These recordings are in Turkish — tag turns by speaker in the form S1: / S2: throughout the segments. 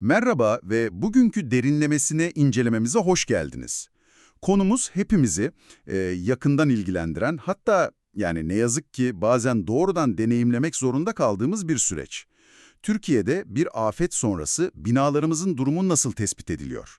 S1: Merhaba ve bugünkü derinlemesine incelememize hoş geldiniz. Konumuz hepimizi e, yakından ilgilendiren hatta yani ne yazık ki bazen doğrudan deneyimlemek zorunda kaldığımız bir süreç. Türkiye'de bir afet sonrası binalarımızın durumu nasıl tespit ediliyor?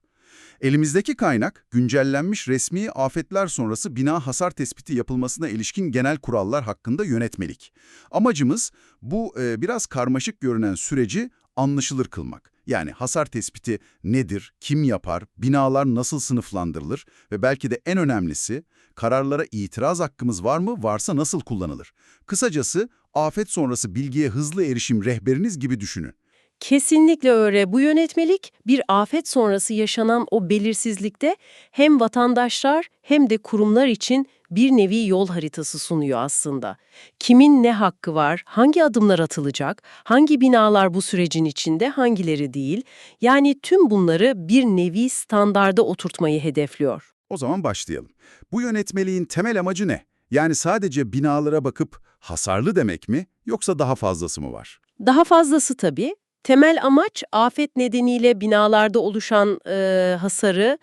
S1: Elimizdeki kaynak güncellenmiş resmi afetler sonrası bina hasar tespiti yapılmasına ilişkin genel kurallar hakkında yönetmelik. Amacımız bu e, biraz karmaşık görünen süreci anlaşılır kılmak. Yani hasar tespiti nedir, kim yapar, binalar nasıl sınıflandırılır ve belki de en önemlisi kararlara itiraz hakkımız var mı, varsa nasıl kullanılır? Kısacası afet sonrası bilgiye hızlı erişim rehberiniz gibi düşünün.
S2: Kesinlikle öyle. Bu yönetmelik bir afet sonrası yaşanan o belirsizlikte hem vatandaşlar hem de kurumlar için bir nevi yol haritası sunuyor aslında. Kimin ne hakkı var, hangi adımlar atılacak, hangi binalar bu sürecin içinde, hangileri değil. Yani tüm bunları bir nevi standarda oturtmayı hedefliyor.
S1: O zaman başlayalım. Bu yönetmeliğin temel amacı ne? Yani sadece binalara bakıp hasarlı demek mi yoksa daha fazlası mı var?
S2: Daha fazlası tabii. Temel amaç afet nedeniyle binalarda oluşan e, hasarı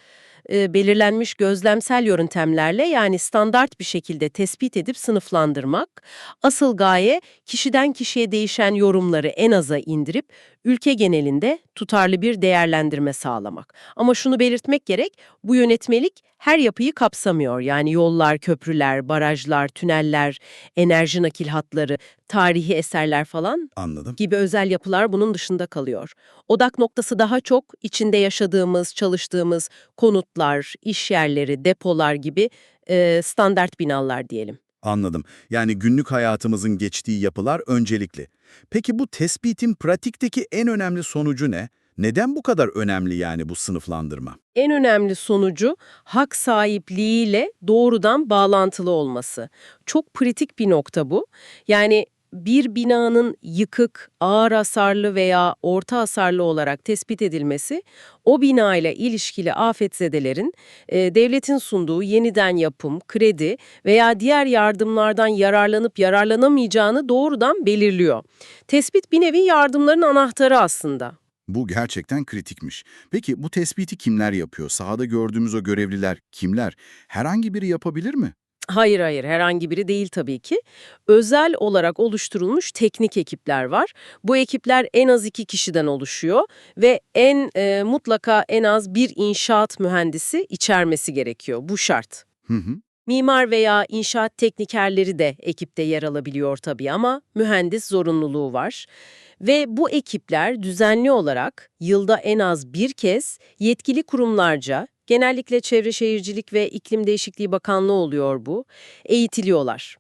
S2: e, belirlenmiş gözlemsel yöntemlerle yani standart bir şekilde tespit edip sınıflandırmak. Asıl gaye kişiden kişiye değişen yorumları en aza indirip ülke genelinde tutarlı bir değerlendirme sağlamak. Ama şunu belirtmek gerek, bu yönetmelik her yapıyı kapsamıyor. Yani yollar, köprüler, barajlar, tüneller, enerji nakil hatları, tarihi eserler falan
S1: Anladım.
S2: gibi özel yapılar bunun dışında kalıyor. Odak noktası daha çok içinde yaşadığımız, çalıştığımız konutlar, iş yerleri, depolar gibi e, standart binalar diyelim.
S1: Anladım. Yani günlük hayatımızın geçtiği yapılar öncelikli. Peki bu tespitin pratikteki en önemli sonucu ne? Neden bu kadar önemli yani bu sınıflandırma?
S2: En önemli sonucu hak sahipliğiyle doğrudan bağlantılı olması. Çok kritik bir nokta bu. Yani bir binanın yıkık, ağır hasarlı veya orta hasarlı olarak tespit edilmesi, o bina ile ilişkili afetzedelerin e, devletin sunduğu yeniden yapım, kredi veya diğer yardımlardan yararlanıp yararlanamayacağını doğrudan belirliyor. Tespit bir nevi yardımların anahtarı aslında.
S1: Bu gerçekten kritikmiş. Peki bu tespiti kimler yapıyor? Sahada gördüğümüz o görevliler kimler? Herhangi biri yapabilir mi?
S2: Hayır hayır herhangi biri değil tabii ki. Özel olarak oluşturulmuş teknik ekipler var. Bu ekipler en az iki kişiden oluşuyor ve en e, mutlaka en az bir inşaat mühendisi içermesi gerekiyor. Bu şart.
S1: Hı hı.
S2: Mimar veya inşaat teknikerleri de ekipte yer alabiliyor tabii ama mühendis zorunluluğu var. Ve bu ekipler düzenli olarak yılda en az bir kez yetkili kurumlarca, genellikle Çevre Şehircilik ve İklim Değişikliği Bakanlığı oluyor bu, eğitiliyorlar.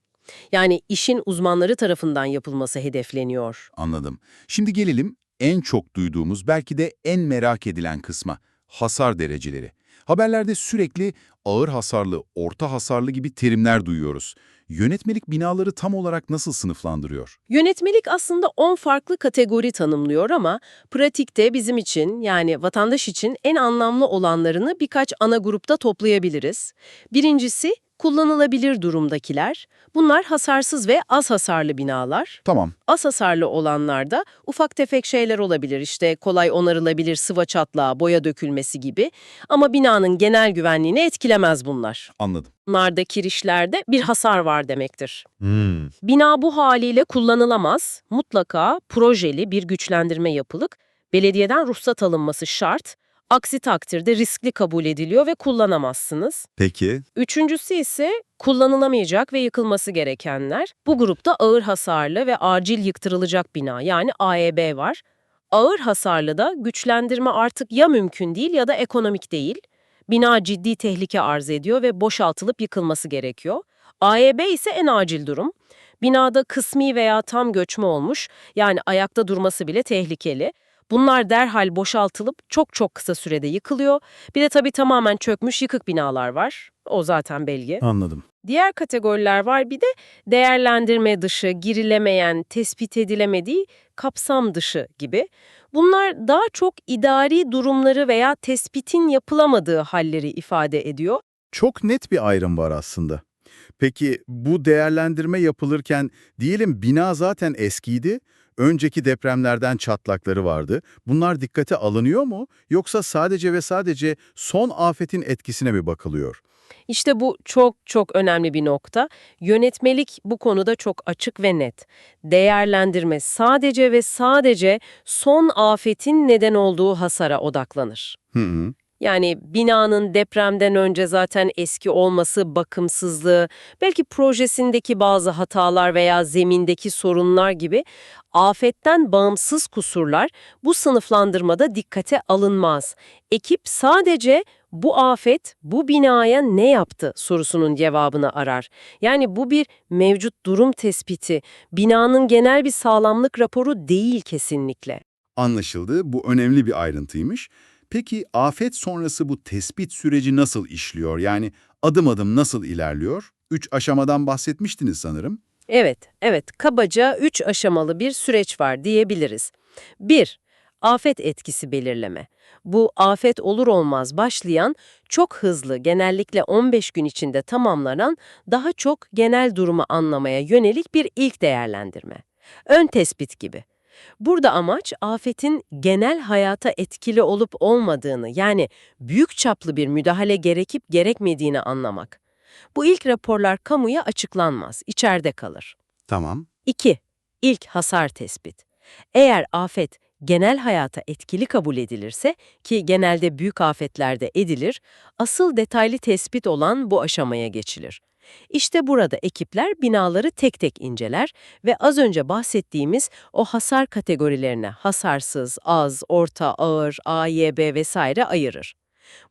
S2: Yani işin uzmanları tarafından yapılması hedefleniyor.
S1: Anladım. Şimdi gelelim en çok duyduğumuz belki de en merak edilen kısma. Hasar dereceleri. Haberlerde sürekli ağır hasarlı, orta hasarlı gibi terimler duyuyoruz. Yönetmelik binaları tam olarak nasıl sınıflandırıyor?
S2: Yönetmelik aslında 10 farklı kategori tanımlıyor ama pratikte bizim için yani vatandaş için en anlamlı olanlarını birkaç ana grupta toplayabiliriz. Birincisi kullanılabilir durumdakiler. Bunlar hasarsız ve az hasarlı binalar.
S1: Tamam,
S2: Az hasarlı olanlarda ufak tefek şeyler olabilir işte kolay onarılabilir sıva çatlağı, boya dökülmesi gibi. Ama binanın genel güvenliğini etkilemez bunlar.
S1: anladım.
S2: Bunlarda kirişlerde bir hasar var demektir. Bina bu haliyle kullanılamaz. Mutlaka projeli bir güçlendirme yapılıp belediyeden ruhsat alınması şart. Aksi takdirde riskli kabul ediliyor ve kullanamazsınız.
S1: Peki.
S2: Üçüncüsü ise kullanılamayacak ve yıkılması gerekenler. Bu grupta ağır hasarlı ve acil yıktırılacak bina yani AEB var. Ağır hasarlı da güçlendirme artık ya mümkün değil ya da ekonomik değil. Bina ciddi tehlike arz ediyor ve boşaltılıp yıkılması gerekiyor. AEB ise en acil durum. Binada kısmi veya tam göçme olmuş, yani ayakta durması bile tehlikeli. Bunlar derhal boşaltılıp çok çok kısa sürede yıkılıyor. Bir de tabii tamamen çökmüş yıkık binalar var. O zaten belge.
S1: Anladım.
S2: Diğer kategoriler var bir de değerlendirme dışı, girilemeyen, tespit edilemediği kapsam dışı gibi. Bunlar daha çok idari durumları veya tespitin yapılamadığı halleri ifade ediyor.
S1: Çok net bir ayrım var aslında. Peki bu değerlendirme yapılırken diyelim bina zaten eskiydi, önceki depremlerden çatlakları vardı. Bunlar dikkate alınıyor mu yoksa sadece ve sadece son afetin etkisine mi bakılıyor?
S2: İşte bu çok çok önemli bir nokta. Yönetmelik bu konuda çok açık ve net. Değerlendirme sadece ve sadece son afetin neden olduğu hasara odaklanır.
S1: Hı hı.
S2: Yani binanın depremden önce zaten eski olması, bakımsızlığı, belki projesindeki bazı hatalar veya zemindeki sorunlar gibi afetten bağımsız kusurlar bu sınıflandırmada dikkate alınmaz. Ekip sadece bu afet bu binaya ne yaptı sorusunun cevabını arar. Yani bu bir mevcut durum tespiti, binanın genel bir sağlamlık raporu değil kesinlikle.
S1: Anlaşıldı. Bu önemli bir ayrıntıymış. Peki afet sonrası bu tespit süreci nasıl işliyor? Yani adım adım nasıl ilerliyor? Üç aşamadan bahsetmiştiniz sanırım.
S2: Evet, evet. Kabaca üç aşamalı bir süreç var diyebiliriz. 1. Afet etkisi belirleme. Bu afet olur olmaz başlayan, çok hızlı, genellikle 15 gün içinde tamamlanan, daha çok genel durumu anlamaya yönelik bir ilk değerlendirme. Ön tespit gibi. Burada amaç afetin genel hayata etkili olup olmadığını yani büyük çaplı bir müdahale gerekip gerekmediğini anlamak. Bu ilk raporlar kamuya açıklanmaz, içeride kalır.
S1: Tamam.
S2: 2. İlk hasar tespit. Eğer afet genel hayata etkili kabul edilirse ki genelde büyük afetlerde edilir, asıl detaylı tespit olan bu aşamaya geçilir. İşte burada ekipler binaları tek tek inceler ve az önce bahsettiğimiz o hasar kategorilerine hasarsız, az, orta, ağır, A, Y, B vesaire ayırır.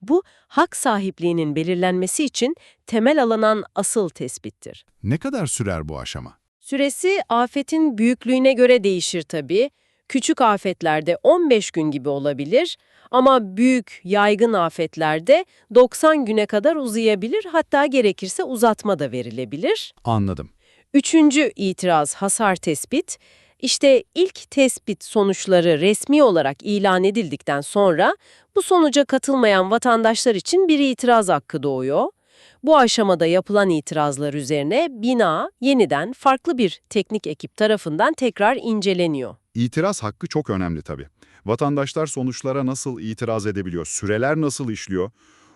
S2: Bu, hak sahipliğinin belirlenmesi için temel alınan asıl tespittir.
S1: Ne kadar sürer bu aşama?
S2: Süresi afetin büyüklüğüne göre değişir tabii. Küçük afetlerde 15 gün gibi olabilir ama büyük, yaygın afetlerde 90 güne kadar uzayabilir hatta gerekirse uzatma da verilebilir.
S1: Anladım.
S2: Üçüncü itiraz hasar tespit. İşte ilk tespit sonuçları resmi olarak ilan edildikten sonra bu sonuca katılmayan vatandaşlar için bir itiraz hakkı doğuyor. Bu aşamada yapılan itirazlar üzerine bina yeniden farklı bir teknik ekip tarafından tekrar inceleniyor.
S3: İtiraz hakkı çok önemli tabii. Vatandaşlar sonuçlara nasıl itiraz edebiliyor, süreler nasıl işliyor?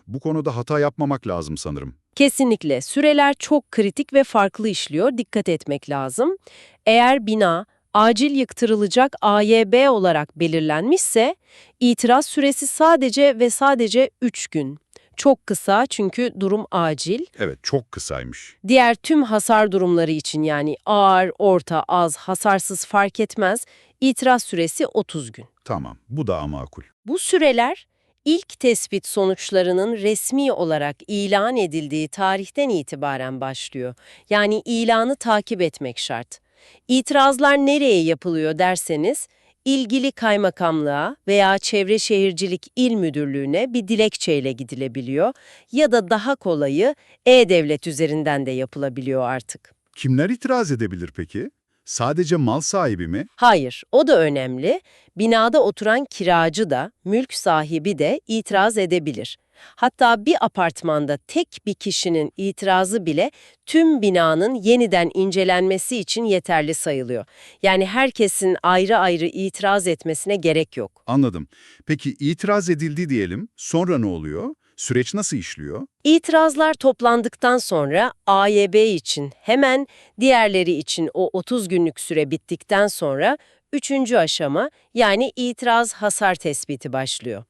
S3: Bu konuda hata yapmamak lazım sanırım.
S2: Kesinlikle süreler çok kritik ve farklı işliyor, dikkat etmek lazım. Eğer bina acil yıktırılacak AYB olarak belirlenmişse, itiraz süresi sadece ve sadece 3 gün. Çok kısa çünkü durum acil.
S3: Evet, çok kısaymış.
S2: Diğer tüm hasar durumları için yani ağır, orta, az, hasarsız fark etmez, itiraz süresi 30 gün.
S3: Tamam, bu da makul.
S2: Bu süreler ilk tespit sonuçlarının resmi olarak ilan edildiği tarihten itibaren başlıyor. Yani ilanı takip etmek şart. İtirazlar nereye yapılıyor derseniz, ilgili kaymakamlığa veya Çevre Şehircilik İl Müdürlüğü'ne bir dilekçeyle gidilebiliyor ya da daha kolayı e-devlet üzerinden de yapılabiliyor artık.
S3: Kimler itiraz edebilir peki? Sadece mal sahibi mi?
S2: Hayır, o da önemli. Binada oturan kiracı da, mülk sahibi de itiraz edebilir. Hatta bir apartmanda tek bir kişinin itirazı bile tüm binanın yeniden incelenmesi için yeterli sayılıyor. Yani herkesin ayrı ayrı itiraz etmesine gerek yok.
S3: Anladım. Peki itiraz edildi diyelim, sonra ne oluyor? Süreç nasıl işliyor?
S2: İtirazlar toplandıktan sonra AYB için hemen diğerleri için o 30 günlük süre bittikten sonra üçüncü aşama yani itiraz hasar tespiti başlıyor.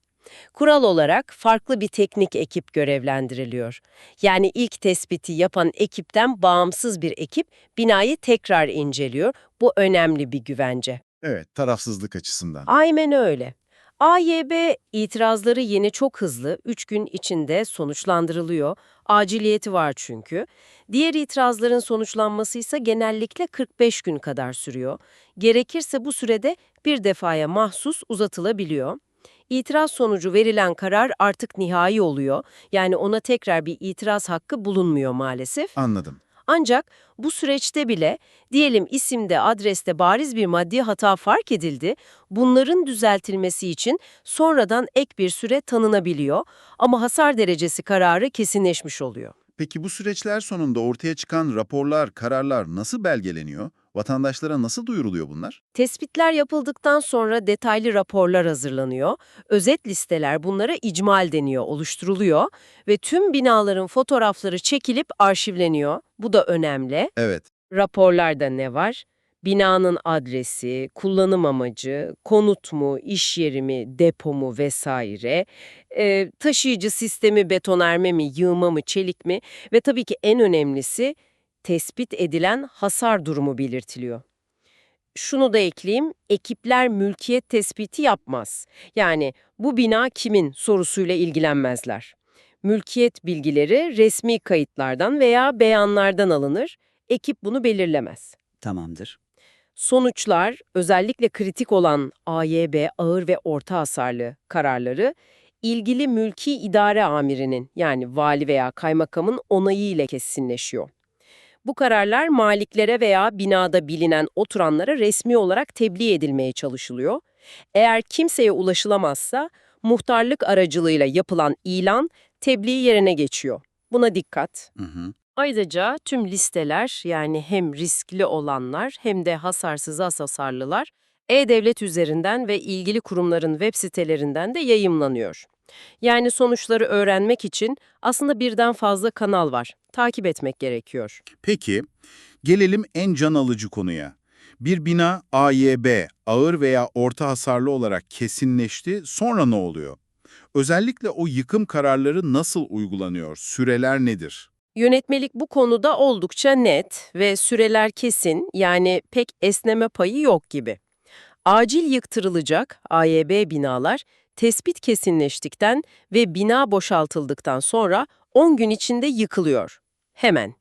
S2: Kural olarak farklı bir teknik ekip görevlendiriliyor. Yani ilk tespiti yapan ekipten bağımsız bir ekip binayı tekrar inceliyor. Bu önemli bir güvence.
S4: Evet, tarafsızlık açısından.
S2: Aynen öyle. AYB itirazları yeni çok hızlı, 3 gün içinde sonuçlandırılıyor. Aciliyeti var çünkü. Diğer itirazların sonuçlanması ise genellikle 45 gün kadar sürüyor. Gerekirse bu sürede bir defaya mahsus uzatılabiliyor. İtiraz sonucu verilen karar artık nihai oluyor. Yani ona tekrar bir itiraz hakkı bulunmuyor maalesef.
S4: Anladım.
S2: Ancak bu süreçte bile diyelim isimde, adreste bariz bir maddi hata fark edildi, bunların düzeltilmesi için sonradan ek bir süre tanınabiliyor ama hasar derecesi kararı kesinleşmiş oluyor.
S4: Peki bu süreçler sonunda ortaya çıkan raporlar, kararlar nasıl belgeleniyor? Vatandaşlara nasıl duyuruluyor bunlar?
S2: Tespitler yapıldıktan sonra detaylı raporlar hazırlanıyor. Özet listeler bunlara icmal deniyor, oluşturuluyor ve tüm binaların fotoğrafları çekilip arşivleniyor. Bu da önemli.
S4: Evet.
S2: Raporlarda ne var? Binanın adresi, kullanım amacı, konut mu, iş yeri mi, depo mu vesaire, e, taşıyıcı sistemi betonarme mi, yığma mı, çelik mi ve tabii ki en önemlisi tespit edilen hasar durumu belirtiliyor. Şunu da ekleyeyim, ekipler mülkiyet tespiti yapmaz. Yani bu bina kimin sorusuyla ilgilenmezler. Mülkiyet bilgileri resmi kayıtlardan veya beyanlardan alınır, ekip bunu belirlemez.
S5: Tamamdır.
S2: Sonuçlar, özellikle kritik olan AYB ağır ve orta hasarlı kararları, ilgili mülki idare amirinin yani vali veya kaymakamın onayı ile kesinleşiyor. Bu kararlar maliklere veya binada bilinen oturanlara resmi olarak tebliğ edilmeye çalışılıyor. Eğer kimseye ulaşılamazsa muhtarlık aracılığıyla yapılan ilan tebliğ yerine geçiyor. Buna dikkat.
S4: Hı hı.
S2: Ayrıca tüm listeler yani hem riskli olanlar hem de hasarsız az hasarlılar e-devlet üzerinden ve ilgili kurumların web sitelerinden de yayımlanıyor. Yani sonuçları öğrenmek için aslında birden fazla kanal var. Takip etmek gerekiyor.
S1: Peki, gelelim en can alıcı konuya. Bir bina AYB, ağır veya orta hasarlı olarak kesinleşti, sonra ne oluyor? Özellikle o yıkım kararları nasıl uygulanıyor, süreler nedir?
S2: Yönetmelik bu konuda oldukça net ve süreler kesin yani pek esneme payı yok gibi. Acil yıktırılacak AYB binalar tespit kesinleştikten ve bina boşaltıldıktan sonra 10 gün içinde yıkılıyor. Hemen.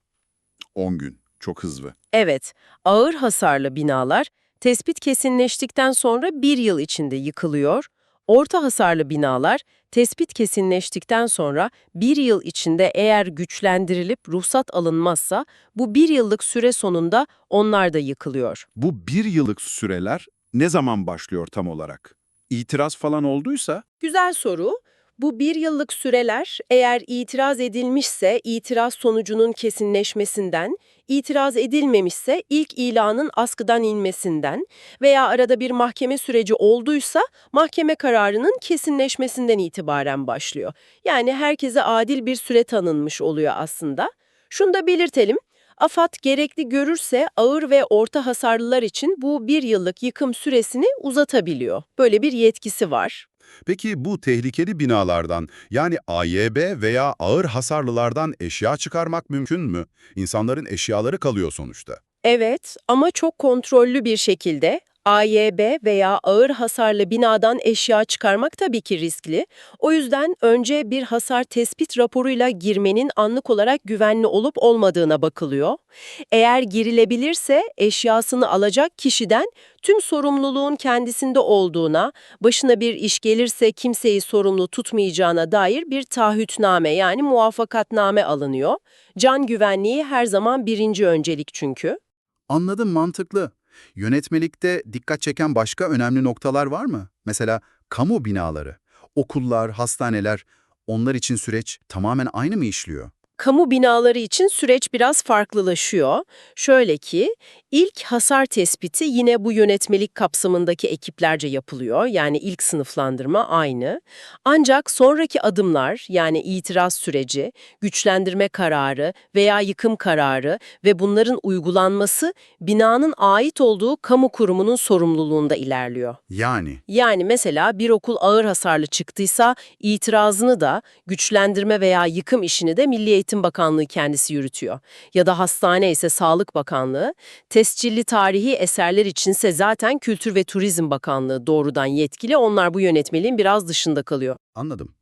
S1: 10 gün, çok hızlı.
S2: Evet, ağır hasarlı binalar tespit kesinleştikten sonra bir yıl içinde yıkılıyor. Orta hasarlı binalar tespit kesinleştikten sonra bir yıl içinde eğer güçlendirilip ruhsat alınmazsa bu bir yıllık süre sonunda onlar da yıkılıyor.
S1: Bu bir yıllık süreler ne zaman başlıyor tam olarak? İtiraz falan olduysa?
S2: Güzel soru. Bu bir yıllık süreler eğer itiraz edilmişse itiraz sonucunun kesinleşmesinden, itiraz edilmemişse ilk ilanın askıdan inmesinden veya arada bir mahkeme süreci olduysa mahkeme kararının kesinleşmesinden itibaren başlıyor. Yani herkese adil bir süre tanınmış oluyor aslında. Şunu da belirtelim. AFAD gerekli görürse ağır ve orta hasarlılar için bu bir yıllık yıkım süresini uzatabiliyor. Böyle bir yetkisi var.
S3: Peki bu tehlikeli binalardan yani AYB veya ağır hasarlılardan eşya çıkarmak mümkün mü? İnsanların eşyaları kalıyor sonuçta.
S2: Evet ama çok kontrollü bir şekilde AYB veya ağır hasarlı binadan eşya çıkarmak tabii ki riskli. O yüzden önce bir hasar tespit raporuyla girmenin anlık olarak güvenli olup olmadığına bakılıyor. Eğer girilebilirse eşyasını alacak kişiden tüm sorumluluğun kendisinde olduğuna, başına bir iş gelirse kimseyi sorumlu tutmayacağına dair bir taahhütname yani muvaffakatname alınıyor. Can güvenliği her zaman birinci öncelik çünkü.
S1: Anladım, mantıklı. Yönetmelikte dikkat çeken başka önemli noktalar var mı? Mesela kamu binaları, okullar, hastaneler, onlar için süreç tamamen aynı mı işliyor?
S2: Kamu binaları için süreç biraz farklılaşıyor. Şöyle ki, ilk hasar tespiti yine bu yönetmelik kapsamındaki ekiplerce yapılıyor. Yani ilk sınıflandırma aynı. Ancak sonraki adımlar yani itiraz süreci, güçlendirme kararı veya yıkım kararı ve bunların uygulanması binanın ait olduğu kamu kurumunun sorumluluğunda ilerliyor.
S1: Yani
S2: Yani mesela bir okul ağır hasarlı çıktıysa itirazını da güçlendirme veya yıkım işini de Milli Eğitim Bakanlığı kendisi yürütüyor. Ya da hastane ise Sağlık Bakanlığı, tescilli tarihi eserler içinse zaten Kültür ve Turizm Bakanlığı doğrudan yetkili. Onlar bu yönetmeliğin biraz dışında kalıyor.
S1: anladım.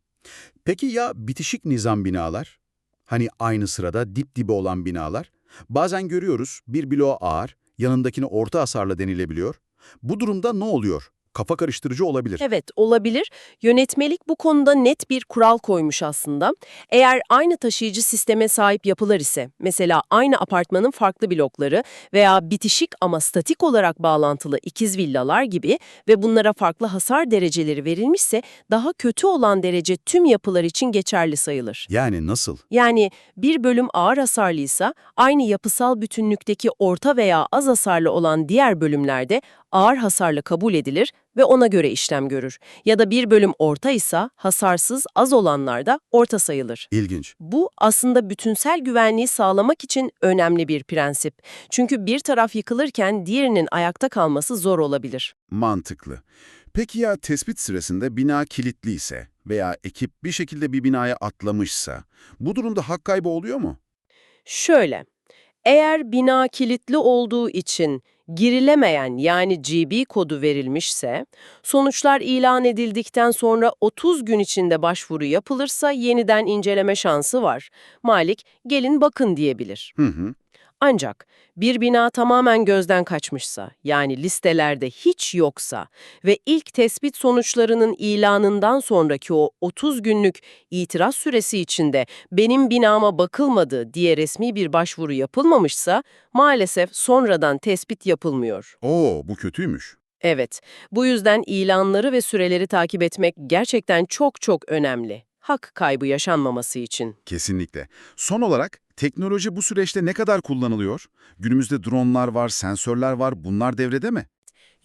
S1: Peki ya bitişik nizam binalar? Hani aynı sırada dip dibe olan binalar? Bazen görüyoruz bir bloğu ağır, yanındakine orta hasarlı denilebiliyor. Bu durumda ne oluyor?
S3: Kafa karıştırıcı olabilir.
S2: Evet, olabilir. Yönetmelik bu konuda net bir kural koymuş aslında. Eğer aynı taşıyıcı sisteme sahip yapılar ise, mesela aynı apartmanın farklı blokları veya bitişik ama statik olarak bağlantılı ikiz villalar gibi ve bunlara farklı hasar dereceleri verilmişse, daha kötü olan derece tüm yapılar için geçerli sayılır.
S3: Yani nasıl?
S2: Yani bir bölüm ağır hasarlıysa aynı yapısal bütünlükteki orta veya az hasarlı olan diğer bölümlerde ağır hasarlı kabul edilir ve ona göre işlem görür. Ya da bir bölüm ortaysa hasarsız az olanlarda orta sayılır.
S3: İlginç.
S2: Bu aslında bütünsel güvenliği sağlamak için önemli bir prensip. Çünkü bir taraf yıkılırken diğerinin ayakta kalması zor olabilir.
S4: Mantıklı. Peki ya tespit sırasında bina kilitliyse veya ekip bir şekilde bir binaya atlamışsa, bu durumda hak kaybı oluyor mu?
S2: Şöyle, eğer bina kilitli olduğu için girilemeyen yani GB kodu verilmişse, sonuçlar ilan edildikten sonra 30 gün içinde başvuru yapılırsa yeniden inceleme şansı var. Malik, gelin bakın diyebilir.
S4: Hı hı.
S2: Ancak bir bina tamamen gözden kaçmışsa, yani listelerde hiç yoksa ve ilk tespit sonuçlarının ilanından sonraki o 30 günlük itiraz süresi içinde benim binama bakılmadı diye resmi bir başvuru yapılmamışsa, maalesef sonradan tespit yapılmıyor.
S4: Oo, bu kötüymüş.
S2: Evet, bu yüzden ilanları ve süreleri takip etmek gerçekten çok çok önemli. Hak kaybı yaşanmaması için.
S4: Kesinlikle. Son olarak teknoloji bu süreçte ne kadar kullanılıyor? Günümüzde dronlar var, sensörler var. Bunlar devrede mi?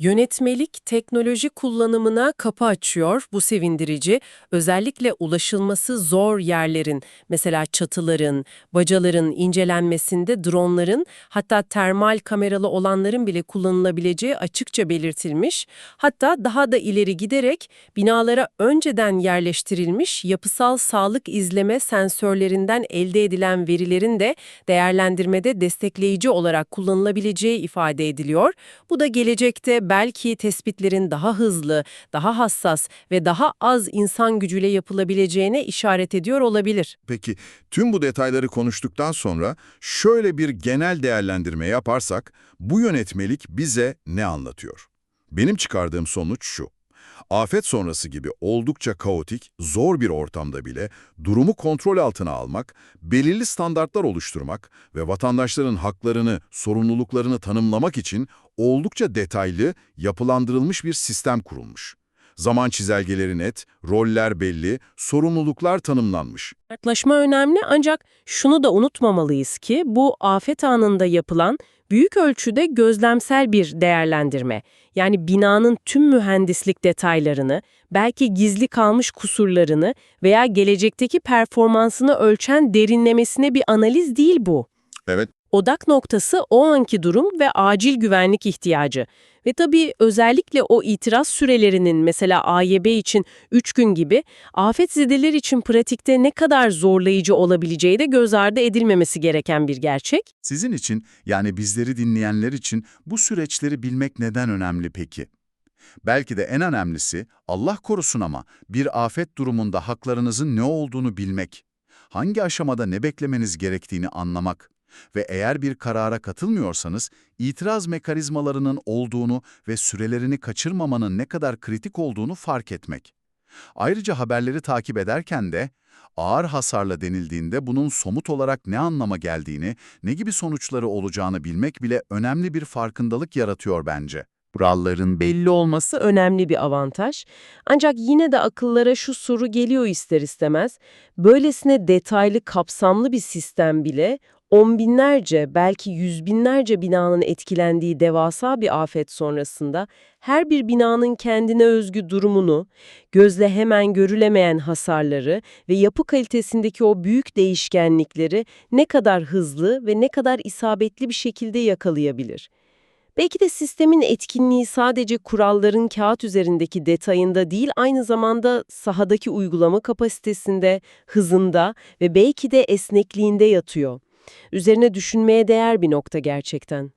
S2: Yönetmelik teknoloji kullanımına kapı açıyor, bu sevindirici. Özellikle ulaşılması zor yerlerin, mesela çatıların, bacaların incelenmesinde dronların, hatta termal kameralı olanların bile kullanılabileceği açıkça belirtilmiş. Hatta daha da ileri giderek binalara önceden yerleştirilmiş yapısal sağlık izleme sensörlerinden elde edilen verilerin de değerlendirmede destekleyici olarak kullanılabileceği ifade ediliyor. Bu da gelecekte belki tespitlerin daha hızlı, daha hassas ve daha az insan gücüyle yapılabileceğine işaret ediyor olabilir.
S5: Peki tüm bu detayları konuştuktan sonra şöyle bir genel değerlendirme yaparsak bu yönetmelik bize ne anlatıyor? Benim çıkardığım sonuç şu. Afet sonrası gibi oldukça kaotik, zor bir ortamda bile durumu kontrol altına almak, belirli standartlar oluşturmak ve vatandaşların haklarını, sorumluluklarını tanımlamak için oldukça detaylı, yapılandırılmış bir sistem kurulmuş. Zaman çizelgeleri net, roller belli, sorumluluklar tanımlanmış.
S2: Yaklaşma önemli ancak şunu da unutmamalıyız ki bu afet anında yapılan büyük ölçüde gözlemsel bir değerlendirme. Yani binanın tüm mühendislik detaylarını, belki gizli kalmış kusurlarını veya gelecekteki performansını ölçen derinlemesine bir analiz değil bu.
S5: Evet.
S2: Odak noktası o anki durum ve acil güvenlik ihtiyacı. Ve tabii özellikle o itiraz sürelerinin mesela AYB için 3 gün gibi afetzedeler için pratikte ne kadar zorlayıcı olabileceği de göz ardı edilmemesi gereken bir gerçek.
S1: Sizin için yani bizleri dinleyenler için bu süreçleri bilmek neden önemli peki? Belki de en önemlisi Allah korusun ama bir afet durumunda haklarınızın ne olduğunu bilmek. Hangi aşamada ne beklemeniz gerektiğini anlamak. Ve eğer bir karara katılmıyorsanız itiraz mekanizmalarının olduğunu ve sürelerini kaçırmamanın ne kadar kritik olduğunu fark etmek. Ayrıca haberleri takip ederken de ağır hasarla denildiğinde bunun somut olarak ne anlama geldiğini, ne gibi sonuçları olacağını bilmek bile önemli bir farkındalık yaratıyor bence.
S2: Kuralların belli olması önemli bir avantaj. Ancak yine de akıllara şu soru geliyor ister istemez. Böylesine detaylı, kapsamlı bir sistem bile on binlerce, belki yüz binlerce binanın etkilendiği devasa bir afet sonrasında her bir binanın kendine özgü durumunu, gözle hemen görülemeyen hasarları ve yapı kalitesindeki o büyük değişkenlikleri ne kadar hızlı ve ne kadar isabetli bir şekilde yakalayabilir? Belki de sistemin etkinliği sadece kuralların kağıt üzerindeki detayında değil, aynı zamanda sahadaki uygulama kapasitesinde, hızında ve belki de esnekliğinde yatıyor. Üzerine düşünmeye değer bir nokta gerçekten.